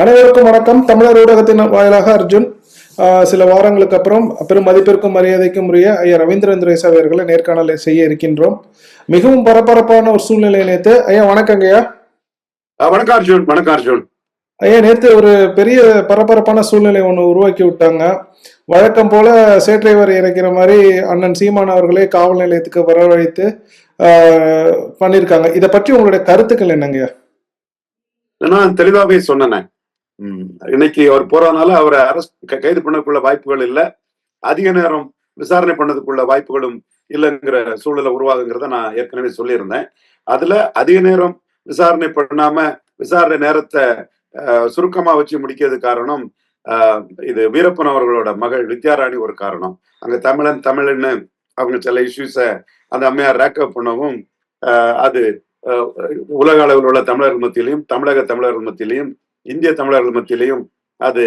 அனைவருக்கும் வணக்கம். தமிழர் ஊடகத்தின் வாயிலாக அர்ஜுன் ஆஹ் சில வாரங்களுக்கு அப்புறம் பெரும் மதிப்பிற்கும் மரியாதைக்கும் உரிய ஐயா ரவீந்திரன் துரைசா அவர்களை நேர்காணலை செய்ய இருக்கின்றோம். மிகவும் பரபரப்பான ஒரு சூழ்நிலை நேற்று ஐயா வணக்கங்க ஐயா. வணக்கம் அர்ஜுன் வணக்கம் அர்ஜுன். ஐயா நேற்று ஒரு பெரிய பரபரப்பான சூழ்நிலை ஒன்று உருவாக்கி விட்டாங்க. வழக்கம் போல சேற்றைவர் இறைக்கிற மாதிரி அண்ணன் சீமான் அவர்களே காவல் நிலையத்துக்கு வரவழைத்து ஆஹ் பண்ணியிருக்காங்க. இதை பற்றி உங்களுடைய கருத்துக்கள் என்னங்கய்யா நான் தெளிவாகவே சொன்னேன். இன்னைக்கு அவர் போறதுனால அவரை அரெஸ்ட் கைது பண்ணக்குள்ள வாய்ப்புகள் இல்ல. அதிக நேரம் விசாரணை பண்ணதுக்குள்ள வாய்ப்புகளும் இல்லைங்கிற சூழலை உருவாகுங்கிறத நான் ஏற்கனவே சொல்லியிருந்தேன். அதுல அதிக நேரம் விசாரணை பண்ணாம விசாரணை நேரத்தை சுருக்கமா வச்சு முடிக்கிறது காரணம் இது வீரப்பன் அவர்களோட மகள் வித்யாராணி ஒரு காரணம். அங்க தமிழன் தமிழன்னு அவங்க சில இஷ்யூஸை அந்த அம்மையார் ரேக்கப் பண்ணவும் அது உலக அளவில் உள்ள தமிழர்கள் மத்தியிலையும் தமிழக தமிழர்கள் மத்தியிலையும் இந்திய தமிழர்கள் மத்தியிலையும் அது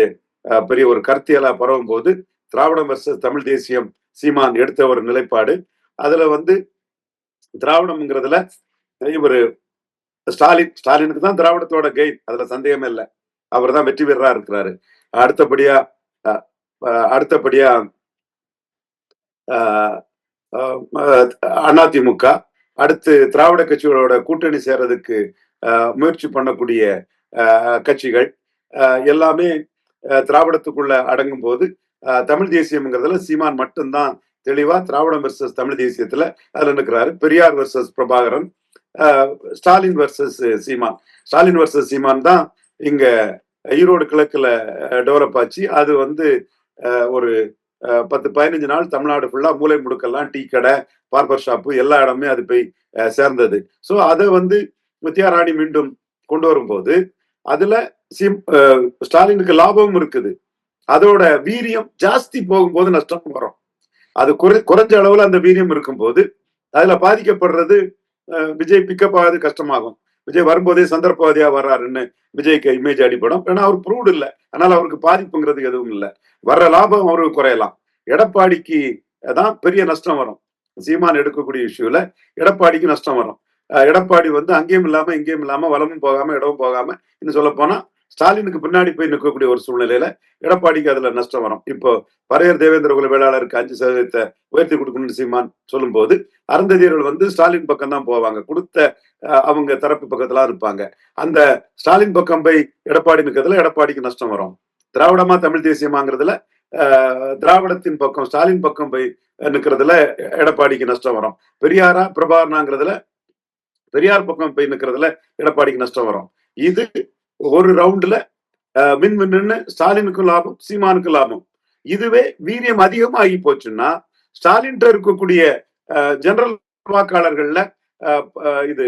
பெரிய ஒரு கருத்தியலா பரவும் போது திராவிடம் வர்சஸ் தமிழ் தேசியம் சீமான் எடுத்த ஒரு நிலைப்பாடு அதுல வந்து திராவிடம்ங்கிறதுல இவர் ஸ்டாலின் ஸ்டாலினுக்கு தான் திராவிடத்தோட கெயின் அதுல சந்தேகமே இல்லை அவர் தான் வெற்றி பெறா இருக்கிறாரு அடுத்தபடியா அஹ், அஹ், அடுத்தபடியா அதிமுக அடுத்து திராவிட கட்சிகளோட கூட்டணி சேர்றதுக்கு முயற்சி பண்ணக்கூடிய கட்சிகள் எல்லாமே திராவிடத்துக்குள்ள அடங்கும் போது தமிழ் தேசியம்ங்கிறதுல சீமான் மட்டும்தான் தெளிவா திராவிடம் வெர்சஸ் தமிழ் தேசியத்துல அதுல நிற்கிறாரு Periyar versus Prabhakaran Stalin versus Seeman. Stalin versus Seeman தான் இங்க ஈரோடு கிழக்குல டெவலப் ஆச்சு. அது வந்து ஒரு பத்து பதினஞ்சு நாள் தமிழ்நாடு ஃபுல்லா மூளை முடுக்கெல்லாம் டீ கடை பார்பர் ஷாப்பு எல்லா இடமே அது போய் சேர்ந்தது. ஸோ அதை வந்து முத்தியாராணி மீண்டும் கொண்டு வரும்போது அதுல சீம் ஸ்டாலினுக்கு லாபமும் இருக்குது. அதோட வீரியம் ஜாஸ்தி போகும்போது நஷ்டம் வரும். அது குறை குறைஞ்ச அளவுல அந்த வீரியம் இருக்கும்போது அதுல பாதிக்கப்படுறது விஜய் பிக்கப் ஆகுது கஷ்டமாகும். விஜய் வரும்போதே சந்தர்ப்பவாதியா வர்றாருன்னு விஜய்க்கு இமேஜ் அடிப்படும் ஏன்னா அவர் ப்ரூவ்டு இல்லை. அதனால அவருக்கு பாதிப்புங்கிறது எதுவும் இல்லை. வர்ற லாபம் அவருக்கு குறையலாம். எடப்பாடிக்கு தான் பெரிய நஷ்டம் வரும். சீமான் எடுக்கக்கூடிய இஷ்யூல எடப்பாடிக்கு நஷ்டம் வரும். எடப்பாடி வந்து அங்கேயும் இல்லாம இங்கேயும் இல்லாம வளமும் போகாம இடமும் போகாம இன்னும் சொல்ல போனா ஸ்டாலினுக்கு பின்னாடி போய் நிற்கக்கூடிய ஒரு சூழ்நிலையில எடப்பாடிக்கு அதுல நஷ்டம் வரும். இப்போ பரையர் தேவேந்திர குல வேளாளருக்கு அஞ்சு சதவீதத்தை உயர்த்தி கொடுக்கணும்னு சீமான் சொல்லும்போது அருந்ததியர்கள் வந்து ஸ்டாலின் பக்கம் தான் போவாங்க. கொடுத்த அவங்க தரப்பு பக்கத்துல இருப்பாங்க. அந்த ஸ்டாலின் பக்கம் போய் எடப்பாடி நிற்கிறதுல எடப்பாடிக்கு நஷ்டம் வரும். திராவிடமா தமிழ் தேசியமாங்கிறதுல திராவிடத்தின் பக்கம் ஸ்டாலின் பக்கம் போய் நிற்கிறதுல எடப்பாடிக்கு நஷ்டம் வரும். பெரியாரா பிரபாகரனாங்கிறதுல பெரியார் பக்கம் போய் நிற்கிறதுல எடப்பாடிக்கு நஷ்டம் வரும். இது ஒரு ரவுண்ட்ல மின் மின்னு ஸ்டாலினுக்கும் லாபம் சீமானுக்கும் லாபம். இதுவே வீரியம் அதிகமாகி போச்சுன்னா ஸ்டாலின் இருக்கக்கூடிய ஜெனரல் வாக்காளர்கள்ல அஹ், இது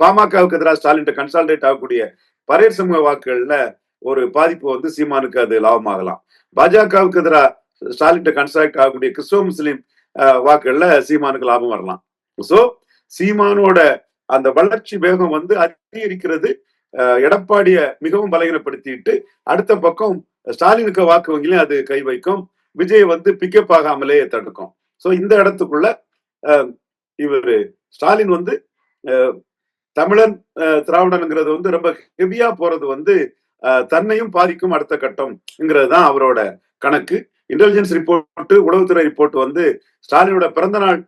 பாமகவுக்கு எதிராக ஸ்டாலின் கன்சால்டேட் ஆகக்கூடிய பரையர் சமூக வாக்குகள்ல ஒரு பாதிப்பு வந்து சீமானுக்கு அது லாபமாகலாம். பாஜகவுக்கு எதிராக ஸ்டாலின் கன்சால்ட் ஆகக்கூடிய கிறிஸ்தவ முஸ்லீம் வாக்குகள்ல சீமானுக்கு லாபம் வரலாம். சோ சீமானோட அந்த வளர்ச்சி வேகம் வந்து அதிகரிக்கிறது எடப்பாடிய மிகவும் பலகீனப்படுத்திட்டு அடுத்த பக்கம் ஸ்டாலினுக்கு வாக்கு வங்கிலையும் அது கை வைக்கும் விஜய் வந்து பிக்கப் ஆகாமலே தடுக்கும். சோ இந்த இடத்துக்குள்ள அஹ், ஸ்டாலின் வந்து தமிழன் அஹ், திராவிடன்ங்கிறது வந்து ரொம்ப ஹெவியா போறது வந்து தன்னையும் பாதிக்கும் அடுத்த கட்டம்ங்கிறது தான் அவரோட கணக்கு. இன்டெலிஜென்ஸ் ரிப்போர்ட் உளவுத்துறை ரிப்போர்ட் வந்து ஸ்டாலினோட பிறந்த நாள்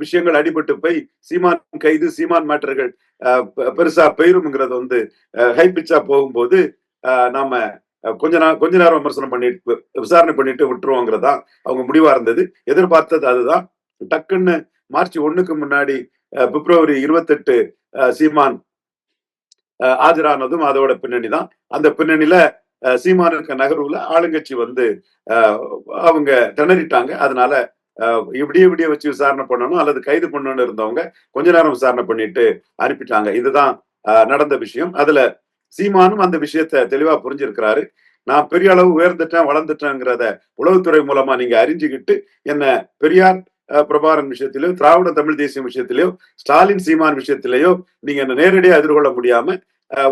விஷயங்கள் அடிபட்டு போய் சீமான் கைது சீமான் மேட்டர்கள் அஹ், பெருசா பெயரும்ங்கிறது வந்து ஹை பிச்சா போகும்போது நாம கொஞ்ச நாள் கொஞ்ச நேரம் விமர்சனம் பண்ணிட்டு விசாரணை பண்ணிட்டு விட்டுருவோங்கிறதா அவங்க முடிவா இருந்தது. எதிர்பார்த்தது அதுதான். டக்குன்னு மார்ச் ஒண்ணுக்கு முன்னாடி பிப்ரவரி இருபத்தெட்டு அஹ், சீமான் ஆஜரானதும் அதோட பின்னணி தான் அந்த பின்னணியில அஹ், இருக்க நகர்வுல ஆளுங்கட்சி வந்து அவங்க திணறிட்டாங்க. அதனால அஹ், இப்படியே இப்படியே வச்சு விசாரணை பண்ணணும் அல்லது கைது பண்ணணும்னு இருந்தவங்க கொஞ்ச நேரம் விசாரணை பண்ணிட்டு அனுப்பிட்டாங்க. இதுதான் நடந்த விஷயம். அதுல சீமானும் அந்த விஷயத்த தெளிவா புரிஞ்சிருக்கிறாரு. நான் பெரிய அளவு உயர்ந்துட்டேன் வளர்ந்துட்டேங்கிறத உளவுத்துறை மூலமா நீங்க அறிஞ்சுக்கிட்டு என்ன பெரியார் பிரபாரன் பிரபாகரன் திராவிட தமிழ் தேசியம் விஷயத்திலையோ ஸ்டாலின் சீமான் விஷயத்திலேயோ நீங்க நேரடியாக எதிர்கொள்ள முடியாம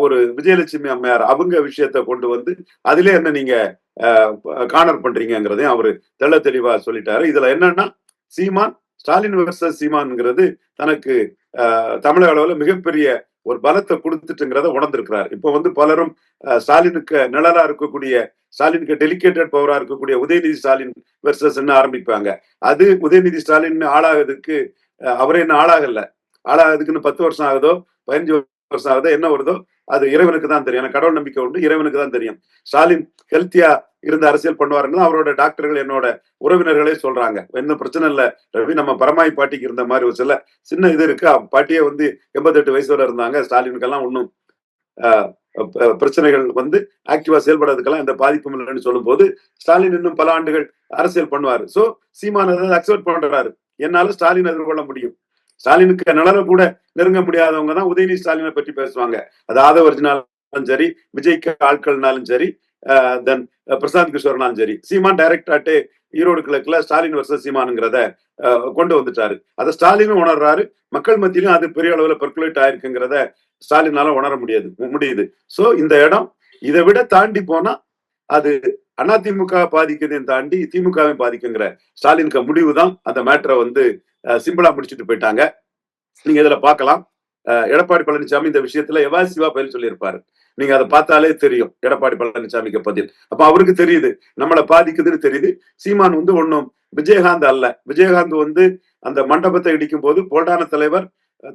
ஒரு விஜயலட்சுமி அம்மையார் அவங்க விஷயத்த கொண்டு வந்து அதிலே என்ன நீங்க காணர் பண்றீங்கிறதையும் அவரு தெள்ள தெளிவா சொல்லிட்டாரு. இதுல என்னன்னா சீமான் ஸ்டாலின் வெர்சஸ் சீமான்ங்கிறது தனக்கு தமிழக அளவுல மிகப்பெரிய ஒரு பலத்தை கொடுத்துட்டுங்கிறத உணர்ந்திருக்கிறார். இப்போ வந்து பலரும் ஸ்டாலினுக்கு நிழலா இருக்கக்கூடிய ஸ்டாலினுக்கு டெலிகேட்டட் பவரா இருக்கக்கூடிய உதயநிதி ஸ்டாலின் வெர்சஸ் ஆரம்பிப்பாங்க? அது உதயநிதி ஸ்டாலின் ஆளாகிறதுக்கு அவரே என்ன ஆளாகல? ஆளாகிறதுக்குன்னு பத்து வருஷம் ஆகுதோ பதினஞ்சு வருஷம் ஆகுதோ என்ன வருதோ அது இறைவனுக்கு தான் தெரியும். எனக்கு கடவுள் நம்பிக்கை உண்டு இறைவனுக்கு தான் தெரியும். ஸ்டாலின் ஹெல்த்தியா இருந்து அரசியல் பண்ணுவாருன்னு அவரோட டாக்டர்கள் என்னோட உறவினர்களே சொல்றாங்க. என்ன பிரச்சனை இல்லை ரவி நம்ம பரமாய் பாட்டிக்கு இருந்த மாதிரி ஒரு சில சின்ன இது இருக்கு. பாட்டியே வந்து எண்பத்தெட்டு வயசு வரை இருந்தாங்க. ஸ்டாலினுக்கெல்லாம் ஒன்றும் பிரச்சனைகள் வந்து ஆக்டிவா செயல்படுறதுக்கெல்லாம் எந்த பாதிப்பும் இல்லைன்னு சொல்லும்போது ஸ்டாலின் இன்னும் பல ஆண்டுகள் அரசியல் பண்ணுவாரு. சோ சீமான் அதை அக்செப்ட் பண்றாரு. என்னால ஸ்டாலின் எதிர்கொள்ள முடியும். ஸ்டாலினுக்கு நிழல கூட நெருங்க முடியாதவங்க தான் உதயநிதி ஸ்டாலினை பற்றி பேசுவாங்க. அது ஆதவர்ஜினாலும் சரி விஜய்க்கு ஆட்கள்னாலும் சரி தென் பிரசாந்த் கிஷோர்னாலும் சரி சீமான் டைரக்டாட்டே ஈரோடு கிழக்குல ஸ்டாலின் வருஷம் சீமானுங்கிறத கொண்டு வந்துட்டாரு. அதை ஸ்டாலினும் உணர்றாரு. மக்கள் மத்தியிலும் அது பெரிய அளவுல பெர்குலேட் ஆயிருக்குங்கிறத ஸ்டாலினால உணர முடியாது முடியுது. சோ இந்த இடம் இதை விட தாண்டி போனா அது அதிமுக பாதிக்கிறதையும் தாண்டி திமுகவையும் பாதிக்குங்கிற ஸ்டாலினுக்கு முடிவு தான். அந்த மேட்டரை வந்து சிம்பிளா முடிச்சுட்டு போயிட்டாங்க. நீங்க இதுல பாக்கலாம் எடப்பாடி பழனிசாமி இந்த விஷயத்துல எவாசிவா பதில் சொல்லியிருப்பாரு. நீங்க அதை பார்த்தாலே தெரியும். எடப்பாடி பழனிசாமிக்கு பதில். அப்ப அவருக்கு தெரியுது. நம்மளை பாதிக்குதுன்னு தெரியுது. சீமான் வந்து ஒன்னும் விஜயகாந்த் அல்ல. விஜயகாந்த் வந்து அந்த மண்டபத்தை இடிக்கும் போது போல்டான தலைவர்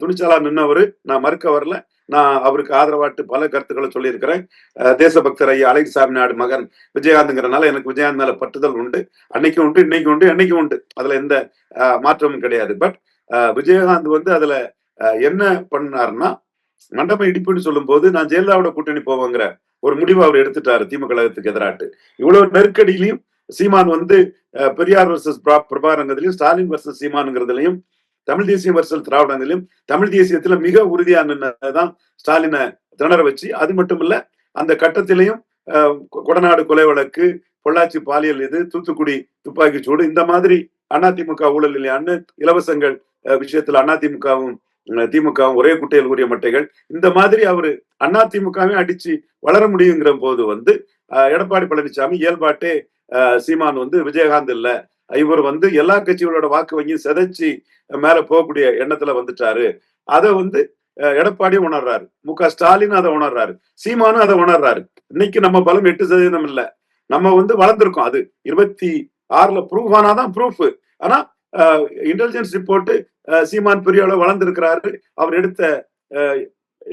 துணிச்சலா நின்னவர். நான் மறுக்க வரல. நான் அவருக்கு ஆதரவாட்டு பல கருத்துக்களை சொல்லியிருக்கிறேன். தேசபக்தர் ஐயா அழகிசாமி நாடு மகன் விஜயகாந்துங்கிறனால எனக்கு விஜயகாந்த் மேல பட்டுதல் உண்டு. அன்னைக்கு உண்டு இன்னைக்கு உண்டு என்னைக்கு உண்டு. அதுல எந்த மாற்றமும் கிடையாது. பட் விஜயகாந்த் வந்து அதுல என்ன பண்ணாருன்னா மண்டபம் இடிப்புன்னு சொல்லும்போது நான் ஜெயலலிதாவோட கூட்டணி போவோங்கிற ஒரு முடிவு அவர் எடுத்துட்டாரு திமுக கழகத்துக்கு எதிராட்டு. இவ்வளவு நெருக்கடியிலையும் சீமான் வந்து பெரியார் வர்சஸ் பிரபாரங்கிறதுலையும் ஸ்டாலின் வர்சஸ் சீமானுங்கிறதுலையும் தமிழ் தேசியம் வர்சல் திராவிடங்களிலும் தமிழ் தேசியத்துல மிக உறுதியா நின்னதான் ஸ்டாலினை திணற வச்சு அது மட்டும் இல்ல அந்த கட்டத்திலையும் கொடநாடு கொலை வழக்கு பொள்ளாச்சி பாலியல் இது தூத்துக்குடி துப்பாக்கி சூடு இந்த மாதிரி அதிமுக ஊழல் இல்லையான்னு இலவசங்கள் விஷயத்துல அதிமுகவும் திமுகவும் ஒரே குட்டையில் கூறிய மட்டைகள். இந்த மாதிரி அவரு திமுகவே அடிச்சு வளர முடியுங்கிற போது வந்து எடப்பாடி பழனிசாமி இயல்பாட்டே சீமான் வந்து விஜயகாந்த் இல்ல. இவர் வந்து எல்லா கட்சிகளோட வாக்கு வங்கி சிதைச்சு மேல போகக்கூடிய எண்ணத்துல வந்துட்டாரு. அதை வந்து எடப்பாடியும் உணர்றாரு. மு க ஸ்டாலின் அதை உணர்றாரு. சீமானும் அதை உணர்றாரு. இன்னைக்கு நம்ம பலம் எட்டு சதவீதம் இல்ல. நம்ம வந்து வளர்ந்துருக்கோம். அது இருபத்தி ஆறுல ப்ரூஃப் ஆனாதான் ப்ரூஃப் ஆனா இன்டெலிஜென்ஸ் ரிப்போர்ட் சீமான் பெரிய அளவு வளர்ந்திருக்கிறாரு. அவர் எடுத்த அஹ்,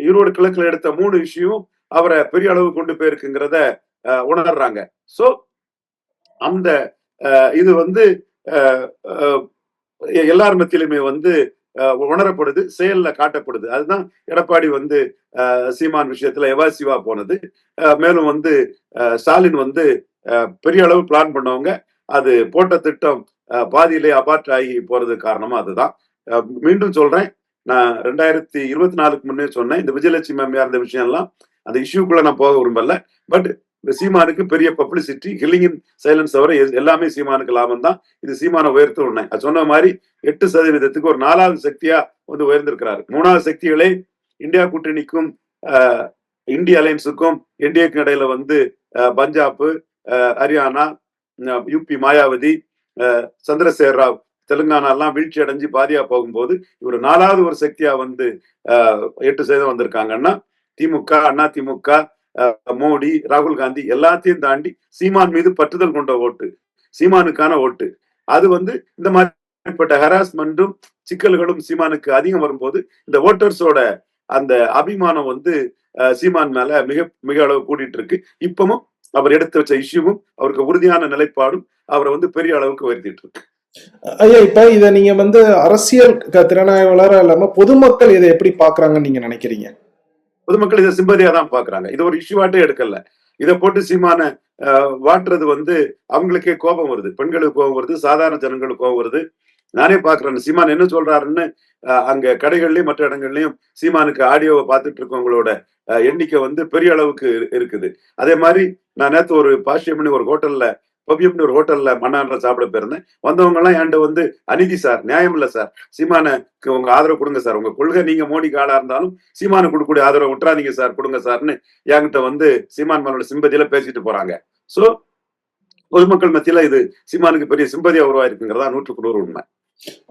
ஈரோடு கிழக்குல எடுத்த மூணு விஷயம் அவரை பெரிய அளவு கொண்டு போயிருக்குங்கிறத அஹ், உணர்றாங்க. சோ அந்த அஹ், இது வந்து அஹ், எல்லார் மத்தியிலுமே வந்து உணரப்படுது செயல்ல காட்டப்படுது. அதுதான் எடப்பாடி வந்து சீமான் விஷயத்துல எவாசிவா போனது. அஹ், மேலும் வந்து ஸ்டாலின் வந்து பெரிய அளவு பிளான் பண்ணவங்க. அது போட்ட திட்டம் பாதியிலே அபார்ட் ஆகி போறது காரணமா அதுதான். மீண்டும் சொல்றேன். நான் ரெண்டாயிரத்தி இருபத்தி நாலுக்கு முன்னே சொன்னேன். இந்த விஜயலட்சுமி அம்மையார் இந்த விஷயம் எல்லாம் அந்த இஷ்யூக்குள்ள நான் போக விரும்பல. பட் சீமானுக்கு பெரிய பப்ளிசிட்டி ஹில்லிங்கின் சைலன்ஸ் தவிர எல்லாமே சீமானுக்கு லாபம் தான். இது சீமானை உயர்த்து உடனே. அது சொன்ன மாதிரி எட்டு சதவீதத்துக்கு ஒரு நாலாவது சக்தியா வந்து உயர்ந்திருக்கிறாரு. மூணாவது சக்திகளே இந்தியா கூட்டணிக்கும் இந்திய அலையன்ஸுக்கும் என்டிஏக்கு இடையில வந்து பஞ்சாப் ஹரியானா யூபி மாயாவதி அஹ், சந்திரசேகர் ராவ் தெலுங்கானா எல்லாம் வீழ்ச்சி அடைஞ்சு பாதியா போகும்போது இவர் நாலாவது ஒரு சக்தியா வந்து எட்டு சதவீதம் வந்திருக்காங்கன்னா திமுக அண்ணா திமுக மோடி ராகுல் காந்தி எல்லாத்தையும் தாண்டி சீமான் மீது பற்றுதல் கொண்ட ஓட்டு சீமானுக்கான ஓட்டு. அது வந்து இந்த மாதிரிப்பட்ட ஹராஸ்மெண்ட்டும் சிக்கல்களும் சீமானுக்கு அதிகம் வரும்போது இந்த ஓட்டர்ஸோட அந்த அபிமானம் வந்து அஹ், சீமான் மேல மிக மிக அளவு கூடிட்டு இருக்கு இப்பவும் அவர் எடுத்து வச்ச இஷ்யூவும் அவருக்கு உறுதியான நிலைப்பாடும் அவரை வந்து பெரிய அளவுக்கு உயர்த்திட்டு இருக்கு ஐயா இப்ப இத நீங்க வந்து அரசியல் க- திறனாய்வாளரா இல்லாம பொதுமக்கள் இதை எப்படி பாக்குறாங்கன்னு நீங்க நினைக்கிறீங்க? பொதுமக்கள் இதை சிம்பதியா தான் பாக்குறாங்க. இது ஒரு இஷ்யூவாட்டே எடுக்கல. இதை போட்டு சீமான வாட்டுறது வந்து அவங்களுக்கே கோபம் வருது. பெண்களுக்கு கோபம் வருது சாதாரண ஜனங்களுக்கு கோபம் வருது. நானே பாக்குறேன். சீமான் என்ன சொல்றாருன்னு அங்க கடைகள்லயும் மற்ற இடங்கள்லயும் சீமானுக்கு ஆடியோவை பார்த்துட்டு இருக்கவங்களோட அஹ், எண்ணிக்கை வந்து பெரிய அளவுக்கு இருக்குது. அதே மாதிரி நான் நேத்து ஒரு பாஷ்யம்னு ஒரு ஹோட்டல்ல பபியம்னு ஒரு ஹோட்டல்ல மண்ணான்ற சாப்பிட போயிருந்தேன். வந்தவங்க எல்லாம் என்கிட்ட வந்து அநீதி சார் நியாயம் இல்ல சார். சீமானுக்கு உங்க ஆதரவு கொடுங்க சார். உங்க கொள்கை நீங்க மோடிக்கு ஆளா இருந்தாலும் சீமானு கொடுக்கக்கூடிய ஆதரவு விட்டுறாதீங்க சார் கொடுங்க சார்னு என்கிட்ட வந்து சீமான் மனோட சிம்பதியில பேசிட்டு போறாங்க. சோ பொதுமக்கள் மத்தியில இது சீமானுக்கு பெரிய சிம்பதியா உருவாயிருக்குங்கிறதா நூற்றுக்கு நூறு உண்மை.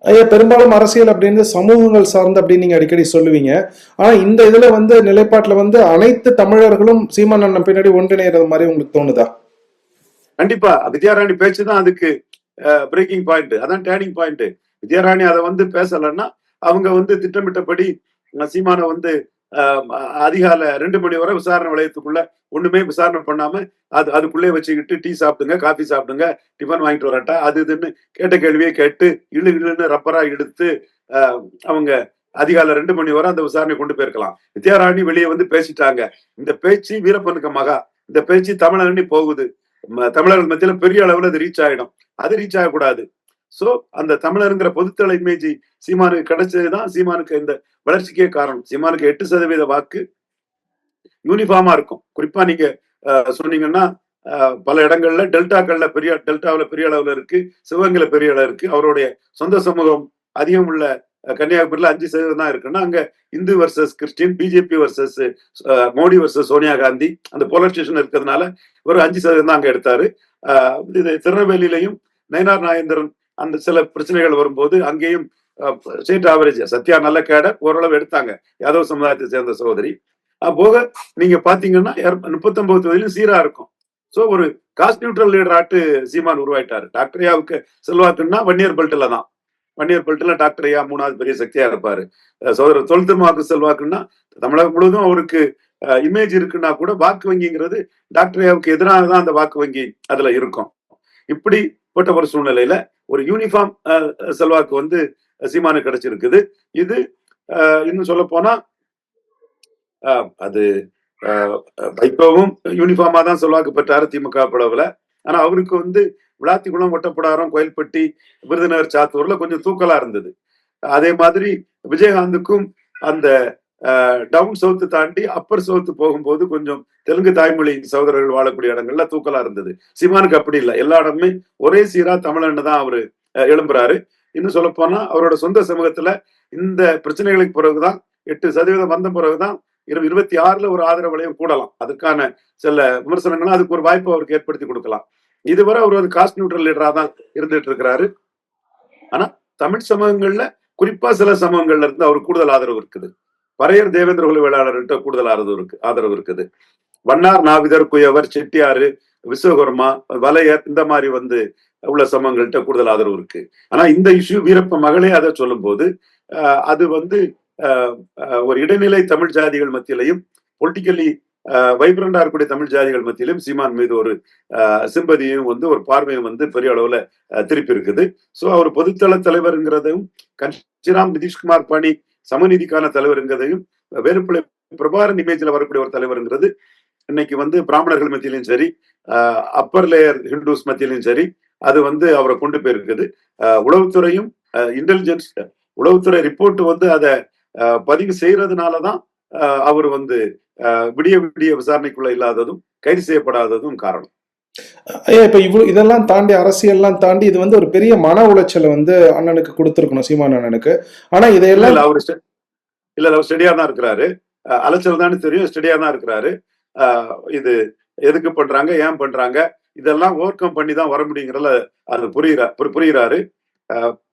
ஐயா பெரும்பாலும் அரசியல் அப்படின்னு சமூகங்கள் சார்ந்து அப்படின்னு நீங்க அடிக்கடி சொல்லுவீங்க. ஆனா இந்த இதுல வந்து நிலைப்பாட்டுல வந்து அனைத்து தமிழர்களும் சீமான் அண்ணன் பின்னாடி ஒன்றிணைகிறது மாதிரி உங்களுக்கு தோணுதா? கண்டிப்பா. வித்யாராணி பேச்சு தான் அதுக்கு பிரேக்கிங் பாயிண்ட் அதான் டேர்னிங் பாயிண்ட் வித்யாராணி அதை வந்து பேசலைன்னா அவங்க வந்து திட்டமிட்டபடி சீமானை வந்து அதிகால அதிகாலை ரெண்டு மணி வரை விசாரணை வளையத்துக்குள்ள ஒண்ணுமே விசாரணை பண்ணாம அது அதுக்குள்ளே வச்சுக்கிட்டு டீ சாப்பிடுங்க காஃபி சாப்பிடுங்க டிஃபன் வாங்கிட்டு வரட்டா அது இதுன்னு கேட்ட கேள்வியை கேட்டு இழு இழுன்னு ரப்பரா எடுத்து அவங்க அதிகாலை ரெண்டு மணி வரை அந்த விசாரணை கொண்டு போயிருக்கலாம். வித்யாராணி வெளியே வந்து பேசிட்டாங்க. இந்த பேச்சு வீரப்பனுக்கு மகா. இந்த பேச்சு தமிழனி போகுது. தமிழர்கள் மத்தியில பெரிய அளவுல அது ரீச் ஆயிடும். அது ரீச் ஆகக்கூடாது. சோ அந்த தமிழருங்கிற பொதுத்தள இமேஜ் சீமானுக்கு கிடைச்சதுதான் சீமானுக்கு இந்த வளர்ச்சிக்கே காரணம். சீமானுக்கு எட்டு சதவீத வாக்கு யூனிஃபார்மா இருக்கும். குறிப்பா நீங்க அஹ், சொன்னீங்கன்னா பல இடங்கள்ல டெல்டாக்கள்ல பெரிய டெல்டாவுல பெரிய அளவுல இருக்கு. சிவகங்கையில பெரிய அளவு இருக்கு. அவருடைய சொந்த சமூகம் அதிகம் உள்ள கன்னியாகுமரியில அஞ்சு சதவீதம் தான் இருக்குன்னா அங்க Hindu versus Christian BJP versus Modi versus Sonia Gandhi அந்த போலரைசேஷன் இருக்கிறதுனால ஒரு அஞ்சு சதவீதம் தான் அங்க எடுத்தாரு. இது திருநெல்வேலியிலையும் நயனார் நாயந்திரன் அந்த சில பிரச்சனைகள் வரும்போது அங்கேயும் ஸ்டேட் ஆவரேஜ் சத்யா நல்ல கேடர் ஓரளவு எடுத்தாங்க. யாதவ் சமுதாயத்தை சேர்ந்த சகோதரி. அது போக நீங்க பாத்தீங்கன்னா முப்பத்தொன்பது தொகுதியிலும் சீரா இருக்கும். சோ ஒரு காஸ்ட் நியூட்ரல் லீடர் ஆட்டு சீமான் உருவாயிட்டாரு. டாக்டர் யாவுக்கு செல்வாக்குன்னா வன்னியர் பெல்ட்ல தான். வன்னியர் பெல்ட்ல டாக்டர் ஐயா மூணாவது பெரிய சக்தியா இருப்பாரு. சோதர சகோதரர் தொல் செல்வாக்குன்னா தமிழகம் முழுவதும் அவருக்கு இமேஜ் இருக்குன்னா கூட வாக்கு வங்கிங்கிறது டாக்டர் ஐயாவுக்கு எதிராக தான் அந்த வாக்கு வங்கி அதுல இருக்கும். இப்படி போட்ட ஒரு சூழ்நிலையில ஒரு யூனிஃபார்ம் செல்வாக்கு வந்து சீமானு கிடைச்சிருக்குது. இது அஹ், இன்னும் சொல்ல போனா அஹ், அது அஹ், வைகோவும் யூனிஃபார்மா தான் செல்வாக்கு பெற்றாரு திமுக படவுல ஆனா அவருக்கு வந்து விளாத்திக்குளம் ஒட்டப்படாரம் கோயில்பட்டி விருதுநகர் சாத்தூர்ல கொஞ்சம் தூக்கலா இருந்தது. அதே மாதிரி விஜயகாந்துக்கும் அந்த டவுன் சவுத்து தாண்டி அப்பர் சவுத்து போகும்போது கொஞ்சம் தெலுங்கு தாய்மொழி சகோதரர்கள் வாழக்கூடிய இடங்கள்ல தூக்கலா இருந்தது. சிமானுக்கு அப்படி இல்லை. எல்லா இடமுமே ஒரே சீரா தமிழன்னு தான் அவரு எழும்புறாரு. இன்னும் சொல்ல போனா அவரோட சொந்த சமூகத்துல இந்த பிரச்சனைகளுக்கு பிறகுதான் எட்டு சதவீதம் வந்த பிறகுதான் இரு இருபத்தி ஆறுல ஒரு ஆதரவு வளையம் கூடலாம். அதுக்கான சில விமர்சனங்களும் அதுக்கு ஒரு வாய்ப்பு அவருக்கு ஏற்படுத்தி கொடுக்கலாம். இதுவரை அவர் வந்து காஸ்ட் நியூட்ரல் லீடரா தான் இருந்துட்டு இருக்கிறாரு. ஆனா தமிழ் சமூகங்கள்ல குறிப்பா சில சமூகங்கள்ல இருந்து அவர் கூடுதல் ஆதரவு இருக்குது. வரையர் தேவேந்திர குல வேளாளர்கிட்ட கூடுதல் ஆதரவு இருக்கு ஆதரவு இருக்குது. வண்ணார் நாவிதர் குயவர் செட்டியாரு விஸ்வகர்மா வலையர் இந்த மாதிரி வந்து உள்ள சமூகங்கள்கிட்ட கூடுதல் ஆதரவு இருக்கு. ஆனா இந்த இஷ்யூ வீரப்ப மகளே அதை சொல்லும்போது ஆஹ், அது வந்து ஆஹ், ஒரு இடைநிலை தமிழ் ஜாதிகள் மத்தியிலையும் பொலிட்டிக்கலி வைப்ரண்டா இருக்கக்கூடிய தமிழ் ஜாதிகள் மத்தியிலும் சீமான் மீது ஒரு சிம்பதியும் வந்து ஒரு பார்வையும் வந்து பெரிய அளவுல திருப்பி இருக்குது சோ அவர் பொதுத்தள தலைவருங்கிறதையும் கஞ்சிராம் நிதிஷ்குமார் பாணி சமநீதிக்கான தலைவருங்கிறதையும் வேலுப்பிள்ளை பிரபாரன் இமேஜ்ல வரக்கூடிய ஒரு தலைவருங்கிறது இன்னைக்கு வந்து பிராமணர்கள் மத்தியிலும் சரி அப்பர் லேயர் ஹிந்துஸ் மத்தியிலும் சரி அது வந்து அவரை கொண்டு போயிருக்குது. உளவுத்துறையும் இன்டெலிஜென்ஸ் உளவுத்துறை ரிப்போர்ட் வந்து அதை ஆஹ் பதிவு செய்யறதுனாலதான் அவர் வந்து விடிய விடிய விசாரணைக்குள்ள இல்லாததும் கைது செய்யப்படாததும் காரணம். ஐயா இப்ப இவ்வளவு இதெல்லாம் தாண்டி அரசியல்லாம் தாண்டி இது வந்து ஒரு பெரிய மன உளைச்சலை வந்து அண்ணனுக்கு கொடுத்துருக்கணும் சீமான் அண்ணனுக்கு. ஆனா இதையெல்லாம் இல்ல அவர் இல்ல அவர் ஸ்டெடியா தான் இருக்கிறாரு. அலைச்சல் தானே தெரியும் ஸ்டெடியா தான் இருக்கிறாரு. இது எதுக்கு பண்றாங்க ஏன் பண்றாங்க இதெல்லாம் ஓவர் கம் பண்ணி தான் வர முடியுங்கிறத அது புரியுறா புரி- புரியுறாரு.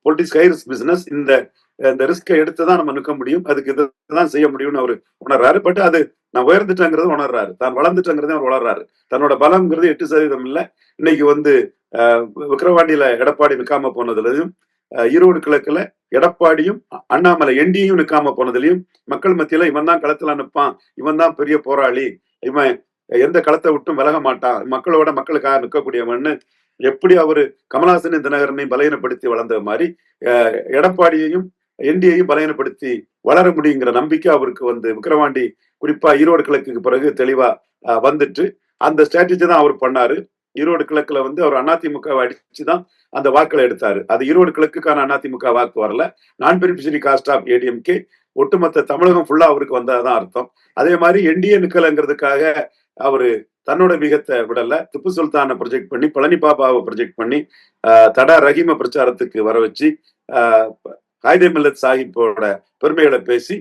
பொலிட்டிக்ஸ் ஹை ரிஸ்க் பிசினஸ் இந்த இந்த ரிஸ்கை எடுத்து தான் நம்ம நிற்க முடியும். அதுக்கு இதுதான் செய்ய முடியும்னு அவர் உணர்றாரு. பட் அது நான் உயர்ந்துட்டேங்கிறது உணர்றாரு. தான் வளர்ந்துட்டேங்கிறதே அவர் உணர்றாரு. தன்னோட பலம்ங்கிறது எட்டு சதவீதம் இல்லை. இன்னைக்கு வந்து ஆஹ் விக்கிரவாண்டியில எடப்பாடி நிற்காம போனதுலயும் ஈரோடு கிழக்குல எடப்பாடியும் அண்ணாமலை என்டியும் நிற்காம போனதுலயும் மக்கள் மத்தியில இவன் தான் களத்துல நிற்பான் இவன் தான் பெரிய போராளி. இவன் எந்த களத்தை விட்டும் விலக மாட்டான். மக்களோட மக்களுக்காக நிற்கக்கூடியவன்னு எப்படி அவரு கமலஹாசனையும் தினகரனையும் பலகீனப்படுத்தி வளர்ந்த மாதிரி எடப்பாடியையும் என்டிஏயும் பலகீனப்படுத்தி வளர முடியுங்கிற நம்பிக்கை அவருக்கு வந்து. விக்கிரவாண்டி குறிப்பா ஈரோடு கிழக்குக்கு பிறகு தெளிவா வந்துட்டு அந்த ஸ்ட்ராட்டஜி தான் அவர் பண்ணாரு. ஈரோடு கிழக்குல வந்து அவர் அதிமுக அடிச்சு தான் அந்த வாக்களை எடுத்தாரு. அது ஈரோடு கிழக்குக்கான அதிமுக வாக்கு வரல. நான் பெனிஃபிஷரி காஸ்ட் ஆஃப் ஏடிஎம்கே ஒட்டுமொத்த தமிழகம் ஃபுல்லா அவருக்கு வந்ததான் அர்த்தம். அதே மாதிரி என்டிஏ நிக்கலங்கிறதுக்காக அவரு தன்னோட மிகத்தை விடல. திப்பு சுல்தானை ப்ரொஜெக்ட் பண்ணி பழனி பாபாவை ப்ரொஜெக்ட் பண்ணி தடா ரஹீம பிரச்சாரத்துக்கு வர வச்சு ஆஹ், காயிதே மில்லத் சாஹிப்போட பெருமைகளை பேசி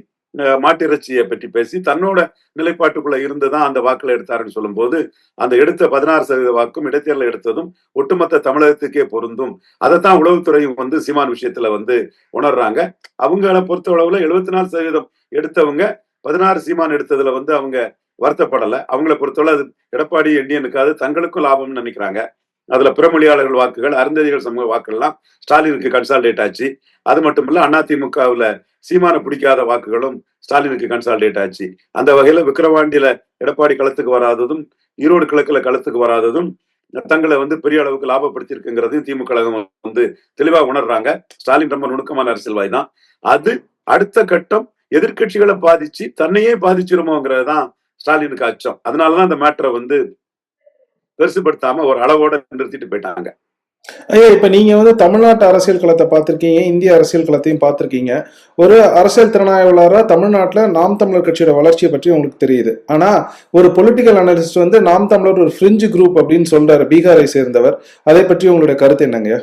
மாட்டிறைச்சியை பற்றி பேசி தன்னோட நிலைப்பாட்டுக்குள்ள இருந்துதான் அந்த வாக்குல எடுத்தாருன்னு சொல்லும்போது அந்த எடுத்த பதினாறு சதவீத வாக்கும் இடைத்தேர்தல் எடுத்ததும் ஒட்டுமொத்த தமிழகத்துக்கே பொருந்தும். அதைத்தான் உளவுத்துறையும் வந்து சீமான் விஷயத்துல வந்து உணர்றாங்க. அவங்கள பொறுத்த அளவுல எழுபத்தி நாலு சதவீதம் எடுத்தவங்க பதினாறு சீமான் எடுத்ததுல வந்து அவங்க வருத்தப்படலை. அவங்கள பொறுத்தவரை அது எடப்பாடி எண்ணியனுக்காது தங்களுக்கும் லாபம்னு நினைக்கிறாங்க. அதுல பிறமொழியாளர்கள் வாக்குகள் அருந்ததிகள் சமூக வாக்குகள்லாம் ஸ்டாலினுக்கு கன்சால்டேட் ஆச்சு. அது மட்டும் இல்ல அதிமுகவுல சீமான பிடிக்காத வாக்குகளும் ஸ்டாலினுக்கு கன்சால்டேட் ஆச்சு. அந்த வகையில விக்கிரவாண்டியில எடப்பாடி களத்துக்கு வராததும் ஈரோடு கிழக்குல களத்துக்கு வராததும் தங்களை வந்து பெரிய அளவுக்கு லாபப்படுத்தியிருக்குங்கிறதையும் திமுக கழகம் வந்து தெளிவா உணர்றாங்க. ஸ்டாலின் ரொம்ப நுணுக்கமான அரசியல்வாய் தான். அது அடுத்த கட்டம் எதிர்க்கட்சிகளை பாதிச்சு தன்னையே பாதிச்சிருமோங்கிறது தான் ஸ்டாலினுக்கு அச்சம். அதனாலதான் அந்த மேட்டரை வந்து பெருசுபடுத்தாம ஒரு அளவோட நிறுத்திட்டு போயிட்டாங்க. ஐயா இப்ப நீங்க வந்து தமிழ்நாட்டு அரசியல் களத்தை பார்த்திருக்கீங்க இந்திய அரசியல் களத்தையும் பார்த்திருக்கீங்க. ஒரு அரசியல் திறனாய்வாளரா தமிழ்நாட்டுல நாம் தமிழர் கட்சியோட வளர்ச்சியை பற்றி உங்களுக்கு தெரியுது. ஆனா ஒரு பொலிட்டிக்கல் அனலிஸ்ட் வந்து நாம் தமிழர் ஒரு ஃப்ரிஞ்சு குரூப் அப்படின்னு சொல்றாரு பீகாரை சேர்ந்தவர். அதை பற்றி உங்களுடைய கருத்து என்னங்க?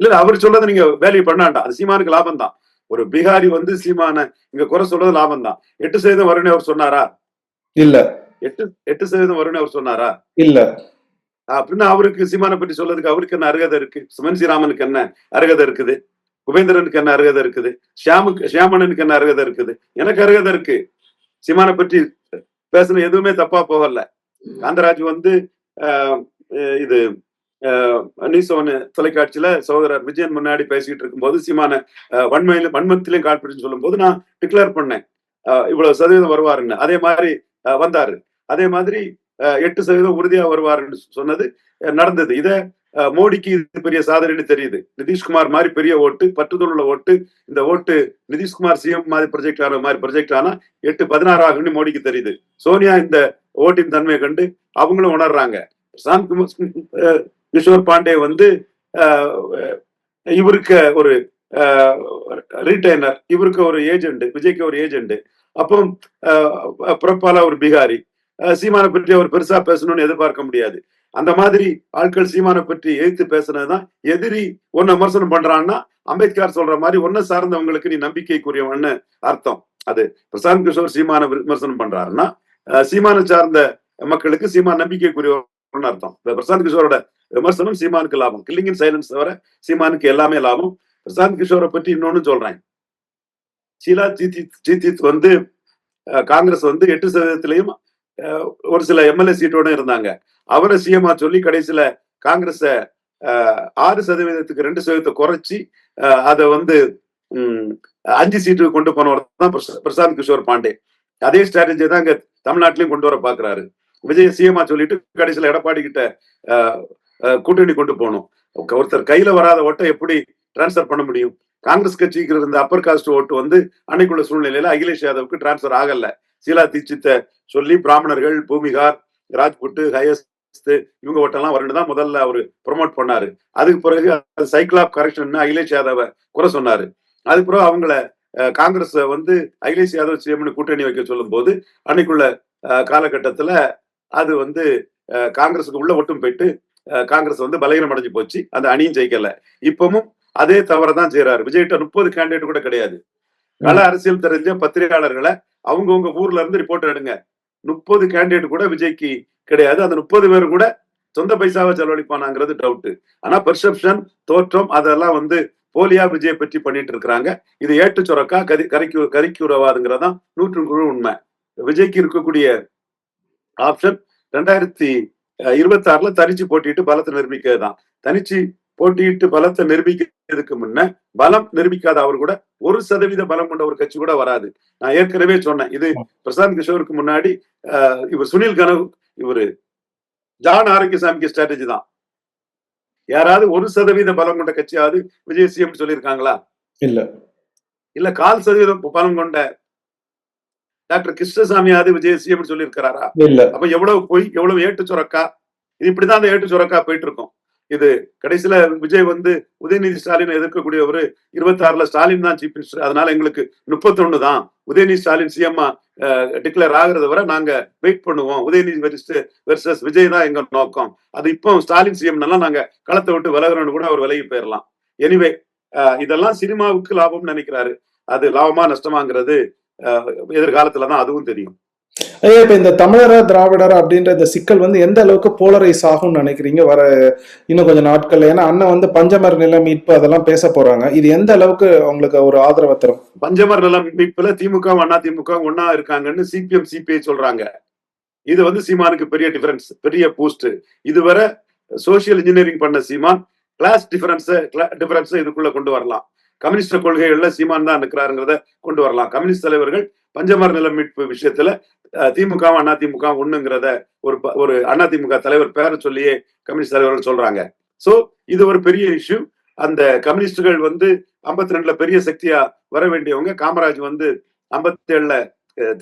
இல்ல அவர் சொல்றதை நீங்க வேல்யூ பண்ணாண்டா அது சீமானுக்கு லாபம் தான். ஒரு பீகாரி வந்து சீமான இங்க குறை சொல்றது லாபம் தான். எட்டு சதவீதம் வரும்னு அவர் சொன்னாரா? இல்ல. எட்டு எட்டு சதவீதம் வரும்னு அவர் சொன்னாரா? இல்ல. அப்படின்னு அவருக்கு சீமானை பற்றி சொல்றதுக்கு அவருக்கு என்ன அருகதை இருக்கு? சுமன் ஸ்ரீராமனுக்கு என்ன அருகதை இருக்குது? குபேந்திரனுக்கு என்ன அருகதை இருக்குது? ஷியாமுக்கு ஷியாமணனுக்கு என்ன அருகதை இருக்குது? எனக்கு அருகதை இருக்கு. சீமானை பற்றி பேசுன எதுவுமே தப்பா போகல. காந்தராஜ் வந்து ஆஹ், இது நீசோனு ஒன்னு தொலைக்காட்சியில சகோதரர் விஜயன் முன்னாடி பேசிக்கிட்டு இருக்கும்போது சீமான வன்மையிலும் வன்மையில வன்மத்திலையும் சொல்லும் சொல்லும்போது நான் டிக்ளேர் பண்ணேன். ஆஹ், இவ்வளவு சதவீதம் வருவாருன்னு. அதே மாதிரி வந்தாரு. அதே மாதிரி எட்டு சதவீதம் உறுதியா வருவார் சொன்னது நடந்தது. இத மோடிக்கு இது பெரிய சாதனைன்னு தெரியுது. நிதிஷ்குமார் மாதிரி பெரிய ஓட்டு பற்றுதல் உள்ள ஓட்டு இந்த ஓட்டு நிதிஷ்குமார் சிஎம் மாதிரி ப்ரொஜெக்ட் ஆன மாதிரி ப்ரொஜெக்ட் ஆனா எட்டு பதினாறு ஆகும்னு மோடிக்கு தெரியுது. சோனியா இந்த ஓட்டின் தன்மையை கண்டு அவங்களும் உணர்றாங்க. பிரசாந்த் குமார் கிஷோர் பாண்டே வந்து இவருக்கு ஒரு ரீட்டைனர் இவருக்கு ஒரு ஏஜென்ட் விஜய்க்கு ஒரு ஏஜென்ட் அப்போ பிறப்பால ஒரு பிகாரி. சீமானை பற்றி அவர் பெருசா பேசணும்னு எதிர்பார்க்க முடியாது. அந்த மாதிரி ஆட்கள் சீமானை பற்றி எதிர்த்து பேசுனதுதான் எதிரி ஒன்ன விமர்சனம் பண்றான்னா அம்பேத்கர் சொல்ற மாதிரி ஒன்ன சார்ந்தவங்களுக்கு நீ நம்பிக்கைக்குரியவன்னு அர்த்தம். அது பிரசாந்த் கிஷோர் சீமான விமர்சனம் பண்றாருன்னா அஹ், சீமானை சார்ந்த மக்களுக்கு சீமான் நம்பிக்கைக்குரியவர்னு அர்த்தம். பிரசாந்த் கிஷோரோட விமர்சனம் சீமானுக்கு லாபம். கில்லிங் இன் சைலன்ஸ் தவிர சீமானுக்கு எல்லாமே லாபம். பிரசாந்த் கிஷோரை பற்றி இன்னொன்னு சொல்றேன். ஷீலா ஜீதித் ஜீதித் வந்து காங்கிரஸ் வந்து எட்டு சதவீதத்திலையும் ஒரு சில எம்எல்ஏ சீட்டோட இருந்தாங்க. அவரை சிஎம்ஆ சொல்லி கடைசியில காங்கிரஸ ஆறு சதவீதத்துக்கு ரெண்டு சதவீதத்தை குறைச்சி அதை வந்து அஞ்சு சீட்டுக்கு கொண்டு போனவர் தான் பிரசாந்த் கிஷோர் பாண்டே. அதே ஸ்ட்ராட்டஜி தான் இங்க தமிழ்நாட்டிலையும் கொண்டு வர பாக்குறாரு. விஜய் சிஎம்மா சொல்லிட்டு கடைசியில எடப்பாடி கிட்ட கூட்டணி கொண்டு போகணும். ஒருத்தர் கையில வராத ஓட்டை எப்படி டிரான்ஸ்ஃபர் பண்ண முடியும்? காங்கிரஸ் கட்சிக்கு இருந்த அப்பர் காஸ்ட் ஓட்டு வந்து அன்னைக்குள்ள சூழ்நிலையில அகிலேஷ் யாதவுக்கு டிரான்ஸ்ஃபர் ஆகல. சீலா தீட்சித்தை சொல்லி பிராமணர்கள் பூமிகார் ராஜ்புட் ஹயஸ்த் இவங்க ஓட்டெல்லாம் வரணும் தான் முதல்ல அவரு ப்ரொமோட் பண்ணாரு. அதுக்கு பிறகு சைக்கிள் ஆஃப் கரெக்ஷன் அகிலேஷ் யாதவை குறை சொன்னாரு. அதுக்கு பிறகு அவங்கள காங்கிரஸ் வந்து அகிலேஷ் யாதவ் சிஎம்னு கூட்டணி வைக்க சொல்லும் போது அன்னைக்குள்ள காலகட்டத்துல அது வந்து காங்கிரஸுக்கு உள்ள ஒட்டும் போயிட்டு காங்கிரஸ் வந்து பலகீனம் அடைஞ்சு போச்சு. அந்த அணியும் ஜெயிக்கல. இப்பவும் அதே தவறை தான் செய்யறாரு விஜய்கிட்ட முப்பது கேண்டிடேட் கூட கிடையாது. கள அரசியல் தெரிஞ்ச பத்திரிகையாளர்களை அவங்கவுங்க ஊர்ல இருந்து ரிப்போர்ட் எடுங்க. முப்பது கேண்டிடேட் கூட விஜய்க்கு கிடையாது. அந்த முப்பது பேர் கூட சொந்த பைசாவை செலவழிப்பானாங்கிறது டவுட் ஆனா பெர்செப்ஷன் தோற்றம் அதெல்லாம் வந்து போலியா விஜயை பற்றி பண்ணிட்டு இருக்கிறாங்க. இது ஏட்டு சுரக்கா கரி கரிக்கு கரைக்கு உறவாதுங்கிறதான் நூற்று உண்மை. விஜய்க்கு இருக்கக்கூடிய ஆப்ஷன் ரெண்டாயிரத்தி இருபத்தி ஆறுல தனிச்சு போட்டிட்டு பலத்தை நிரூபிக்கிறது தான் தனிச்சு போட்டியிட்டு பலத்தை நிரூபிக்கிறதுக்கு முன்ன பலம் நிரூபிக்காத அவர் கூட ஒரு சதவீத பலம் கொண்ட ஒரு கட்சி கூட வராது. நான் ஏற்கனவே சொன்னேன். இது பிரசாந்த் கிஷோருக்கு முன்னாடி இவர் சுனில் கனவு இவரு ஜான் ஆரோக்கியசாமிக்கு ஸ்ட்ராட்டஜி தான். யாராவது ஒரு சதவீத பலம் கொண்ட கட்சியாவது விஜய் சிஎம் சொல்லியிருக்காங்களா? இல்ல. இல்ல கால் சதவீதம் பலம் கொண்ட டாக்டர் கிருஷ்ணசாமியாவது விஜய் சிஎம் சொல்லியிருக்கிறாரா? இல்ல. அப்ப எவ்வளவு பொய் எவ்வளவு ஏட்டு சுரக்கா இது இப்படிதான் அந்த ஏட்டு சுரக்கா போயிட்டு இருக்கும். இது கடைசியில விஜய் வந்து உதயநிதி ஸ்டாலின் எதிர்க்கக்கூடியவர் இருபத்தி ஆறுல ஸ்டாலின் தான் சீஃப் மினிஸ்டர் அதனால எங்களுக்கு முப்பத்தொன்னு தான். உதயநிதி ஸ்டாலின் சிஎம்மா டிக்ளேர் ஆகுறத வரை நாங்க வெயிட் பண்ணுவோம். உதயநிதி வெர்சஸ் விஜய் தான் எங்க நோக்கம். அது இப்போ ஸ்டாலின் சிஎம்னால நாங்க களத்தை விட்டு விலகிறோம்னு கூட அவர் விலகி போயிடலாம் எனிவே இதெல்லாம் சினிமாவுக்கு லாபம்னு நினைக்கிறாரு. அது லாபமா நஷ்டமாங்கிறது அஹ், எதிர்காலத்துல தான் அதுவும் தெரியும். ஐயா இப்போ இந்த தமிழரா திராவிடரா அப்படின்ற இந்த சிக்கல் வந்து எந்த அளவுக்கு போலரைஸ் ஆகும்னு நினைக்கிறீங்க? வர இன்னும் கொஞ்சம் நாட்கள். ஏன்னா அண்ணன் வந்து பஞ்சமர் நில மீட்பு அதெல்லாம் பேச போறாங்க. இது எந்த அளவுக்கு அவங்களுக்கு ஒரு ஆதரவு தரும்? பஞ்சமர் நில மீட்புல திமுக அண்ணா திமுக ஒன்னா இருக்காங்கன்னு சிபிஎம் சிபிஐ சொல்றாங்க. இது வந்து சீமானுக்கு பெரிய டிஃபரன்ஸ் பெரிய பூஸ்ட் இதுவரை சோசியல் இன்ஜினியரிங் பண்ண சீமான் கிளாஸ் டிஃபரன்ஸ் டிஃபரன்ஸ் இதுக்குள்ள கொண்டு வரலாம். கம்யூனிஸ்ட் கொள்கைகள்ல சீமான் தான் இருக்கிறாருங்கிறத கொண்டு வரலாம். கம்யூனிஸ்ட் தலைவர்கள் பஞ்சமர நில மீட்பு விஷயத்துல திமுக அண்ணா திமுக ஒண்ணுங்கிறத ஒரு ப- ஒரு அண்ணா திமுக தலைவர் பேரை சொல்லியே கம்யூனிஸ்ட் தலைவர்கள் சொல்றாங்க. சோ இது ஒரு பெரிய இஷ்யூ அந்த கம்யூனிஸ்டுகள் வந்து 52 ரெண்டுல பெரிய சக்தியா வர வேண்டியவங்க. காமராஜ் வந்து 57 ஏழுல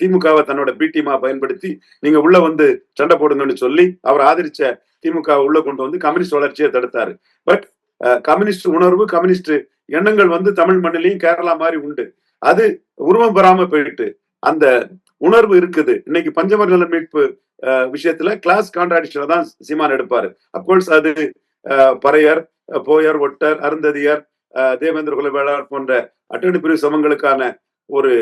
திமுகவை தன்னோட பி டீமா பயன்படுத்தி நீங்க உள்ள வந்து சண்டை போடுங்கன்னு சொல்லி அவர் ஆதரிச்ச திமுக உள்ள கொண்டு வந்து கம்யூனிஸ்ட் வளர்ச்சியை தடுத்தாரு. பட் கம்யூனிஸ்ட் உணர்வு கம்யூனிஸ்ட் எண்ணங்கள் வந்து தமிழ் மண்ணிலையும் கேரளா மாதிரி உண்டு. அது உருவம் பெறாம போயிட்டு அந்த உணர்வு இருக்குது. இன்னைக்கு பஞ்சமர் நல மீட்பு விஷயத்துல கிளாஸ் கான்ட்ராடிக்ஷன் தான் சீமான் எடுப்பாரு. அப்கோர்ஸ் அது பறையர் போயர் ஒட்டர் அருந்ததியர் அஹ், தேவேந்திர குலவேளார் போன்ற அட்டணி பிரிவு சமங்களுக்கான ஒரு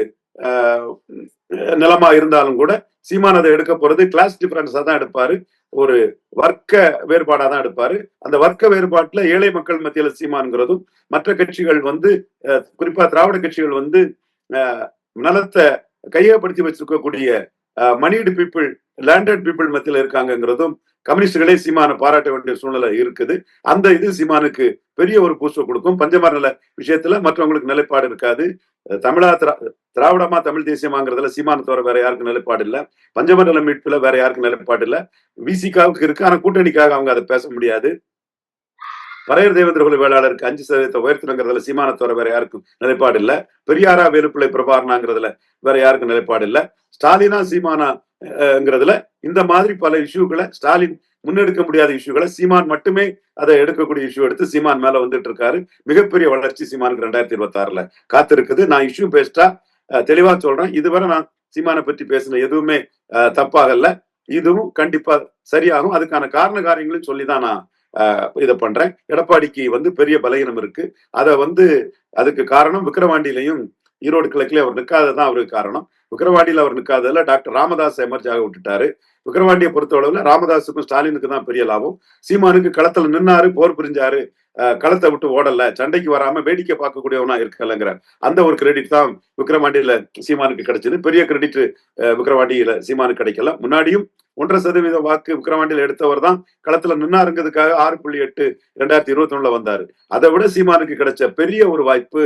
நிலமா இருந்தாலும் கூட சீமான் அதை எடுக்க போறது கிளாஸ் டிஃபரன்ஸா தான் எடுப்பாரு. ஒரு வர்க்க வேறுபாடா தான் எடுப்பாரு. அந்த வர்க்க வேறுபாட்டுல ஏழை மக்கள் மத்தியில சீமான்ங்கிறதும் மற்ற கட்சிகள் வந்து அஹ், குறிப்பா திராவிட கட்சிகள் வந்து அஹ், நலத்தை கையகப்படுத்தி வச்சிருக்கக்கூடிய மணிடு பீப்புள் லேண்டட் பீப்புள் மத்தியில இருக்காங்கிறதும் கம்யூனிஸ்டுகளே சீமான பாராட்ட வேண்டிய சூழ்நிலை இருக்குது. அந்த இது சீமானுக்கு பெரிய ஒரு பூஸ்ட கொடுக்கும். பஞ்சமர நில விஷயத்துல மற்றவங்களுக்கு நிலைப்பாடு இருக்காது. தமிழா திரா- திராவிடமா தமிழ் தேசியமாங்கிறதுல சீமான வேற யாருக்கும் நிலைப்பாடு இல்ல. பஞ்சமர நில மீட்புல வேற யாருக்கும் நிலைப்பாடு இல்ல. விசிகாவுக்கு இருக்கு. ஆனா கூட்டணிக்காக அவங்க அதை பேச முடியாது. பரையர் தேவேந்திரகுல வேளாளருக்கு அஞ்சு சதவீதத்தை உயர்த்தணுங்கிறதுல சீமான வேற யாருக்கும் நிலைப்பாடு இல்ல. பெரியாரா வேலுப்பிள்ளை பிரபாரணாங்கிறதுல வேற யாருக்கும் நிலைப்பாடு இல்ல. ஸ்டாலினா சீமானாங்கிறதுல இந்த மாதிரி பல இஷ்யூக்களை ஸ்டாலின் முன்னெடுக்க முடியாத இஷ்யூகளை சீமான் மட்டுமே அதை எடுக்கக்கூடிய இஷ்யூ எடுத்து சீமான் மேல வந்துட்டு இருக்காரு. மிகப்பெரிய வளர்ச்சி சீமானுக்கு ரெண்டாயிரத்தி இருபத்தி ஆறுல காத்திருக்குது. நான் இஷ்யூ பேஸ்டா அஹ், தெளிவா சொல்றேன். இதுவரை நான் சீமானை பற்றி பேசின எதுவுமே தப்பாகல இதுவும் கண்டிப்பா சரியாகும். அதுக்கான காரண காரியங்களையும் சொல்லிதான் நான் இதை பண்றேன். எடப்பாடிக்கு வந்து பெரிய பலகீனம் இருக்கு. அதை வந்து அதுக்கு காரணம் விக்கிரவாண்டியிலையும் ஈரோடு கிழக்குல அவர் நிற்காததான் அவருக்கு காரணம். விக்கிரவாண்டியில் அவர் நிற்காததுல டாக்டர் ராமதாஸ் எமர்ஜாக விட்டுட்டாரு. விக்ரவாண்டியை பொறுத்தளவுல ராமதாஸுக்கும் ஸ்டாலினுக்கு தான் பெரிய லாபம். சீமானுக்கு களத்துல நின்னாரு போர் புரிஞ்சாரு. அஹ், களத்தை விட்டு ஓடல. சண்டைக்கு வராம வேடிக்கை பார்க்கக்கூடியவனா இருக்கலங்கிற அந்த ஒரு கிரெடிட் தான் விக்ரவாண்டியில சீமானுக்கு கிடைச்சது. பெரிய கிரெடிட் விக்ரவாண்டியில சீமானுக்கு கிடைக்கல. முன்னாடியும் ஒன்றரை சதவீத வாக்கு விக்கிரவாண்டியில எடுத்தவர் தான் களத்துல நின்னாருங்கிறதுக்காக ஆறு புள்ளி எட்டு ரெண்டாயிரத்தி இருபத்தி ஒண்ணுல வந்தாரு. அதை விட சீமானுக்கு கிடைச்ச பெரிய ஒரு வாய்ப்பு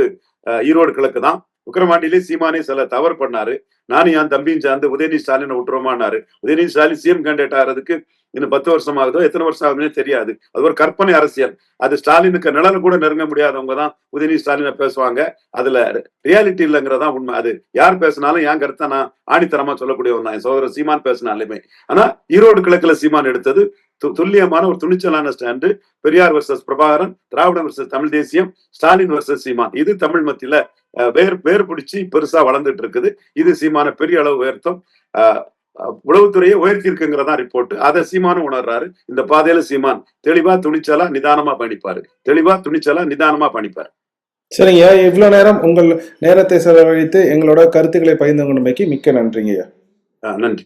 ஈரோடு கிழக்கு தான். உக்கரமாண்டிலே சீமானே சில தவறு பண்ணாரு. நானும் என் தம்பியும் சேர்ந்து உதயநிதி ஸ்டாலினை விட்டுருமானாரு உதயநிதி ஸ்டாலின் சிஎம் கேண்டிடேட் ஆகிறதுக்கு இன்னும் பத்து வருஷம் ஆகுதோ எத்தனை வருஷம் ஆகுதுன்னே தெரியாது. அது ஒரு கற்பனை அரசியல். அது ஸ்டாலினுக்கு நிழல கூட நெருங்க முடியாதவங்க தான் உதயநிதி ஸ்டாலினை பேசுவாங்க. அதுல ரியாலிட்டி இல்லைங்கிறதா உண்மை. அது யார் பேசினாலும் என் கருத்தை நான் ஆணித்தரமா சொல்லக்கூடியவன் தான். என் சோதரர் சீமான் பேசினாலுமே. ஆனா ஈரோடு கிழக்குல சீமான் எடுத்தது துல்லியமான ஒரு துணிச்சலான ஸ்டாண்டு. பெரியார் வர்சஸ் பிரபாகரன் திராவிடம் வர்சஸ் தமிழ் தேசியம் ஸ்டாலின் வர்சஸ் சீமான். இது தமிழ் மத்தியில வேர் வேர் பிடிச்சி பெருசா வளர்ந்துட்டு இருக்குது. இது சீமான பெரிய அளவு உயர்த்தும். உளவுத்துறையை உயர்த்தி இருக்குங்கிறதா ரிப்போர்ட் அதை சீமானும் உணர்றாரு. இந்த பாதையில சீமான் தெளிவா துணிச்சலா நிதானமா பண்ணிப்பாரு தெளிவா துணிச்சலா நிதானமா பண்ணிப்பாரு சரிங்க இவ்வளவு நேரம் உங்கள் நேரத்தை செலவழித்து எங்களோட கருத்துக்களை பகிர்ந்து கொண்டமைக்கு மிக்க நன்றிங்க ஐயா. அஹ், நன்றி.